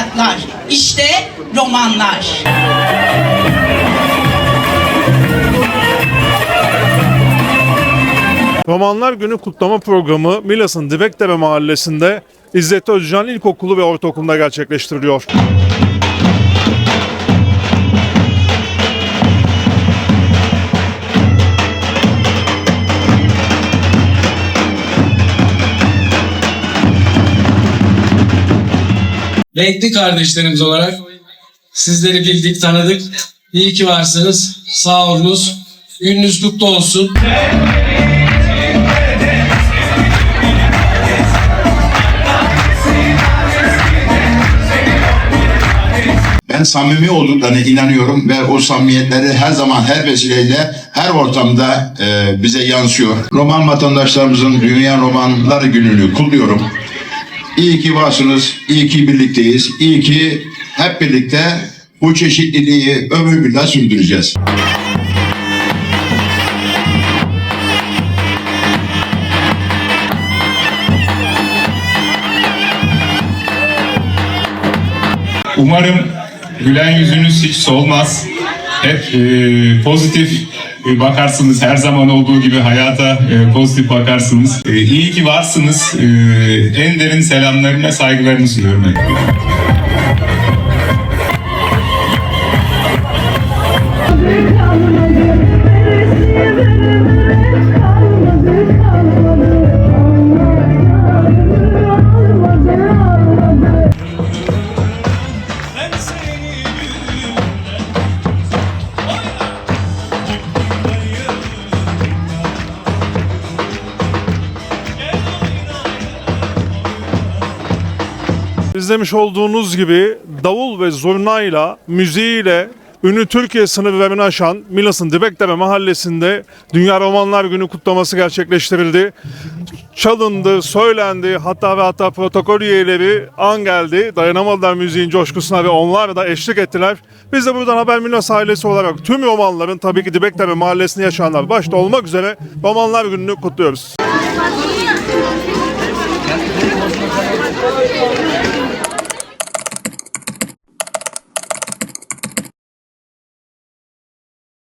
hayatlar. İşte romanlar. Romanlar Günü kutlama programı Milas'ın Dibekdere mahallesinde İzzet Özcan İlkokulu ve Ortaokulu'nda gerçekleştiriliyor. Renkli kardeşlerimiz olarak sizleri bildik, tanıdık. İyi ki varsınız. Sağ olunuz. Gününüz kutlu olsun. Ben samimi olduklarına inanıyorum ve o samimiyetleri her zaman her vesileyle her ortamda e, bize yansıyor. Roman vatandaşlarımızın Dünya Romanlar Günü'nü kutluyorum. İyi ki varsınız, iyi ki birlikteyiz, iyi ki hep birlikte bu çeşitliliği ömür billah sürdüreceğiz. Umarım gülen yüzünüz hiç solmaz. Hep e, pozitif e, bakarsınız. Her zaman olduğu gibi hayata e, pozitif bakarsınız. E, iyi ki varsınız. E, en derin selamlarımı ve saygılarımı sunuyorum. İzlemiş olduğunuz gibi davul ve zurnayla, müziğiyle ünlü Türkiye sınırlarını aşan Milas'ın Dibekdere mahallesinde Dünya Romanlar Günü kutlaması gerçekleştirildi. Çalındı, söylendi, hatta ve hatta protokol üyeleri an geldi. Dayanamadılar müziğin coşkusuna ve onlar da eşlik ettiler. Biz de buradan Haber Milas ailesi olarak tüm romanların tabii ki Dibekdere mahallesinde yaşayanlar başta olmak üzere Romanlar Günü'nü kutluyoruz. Thank you.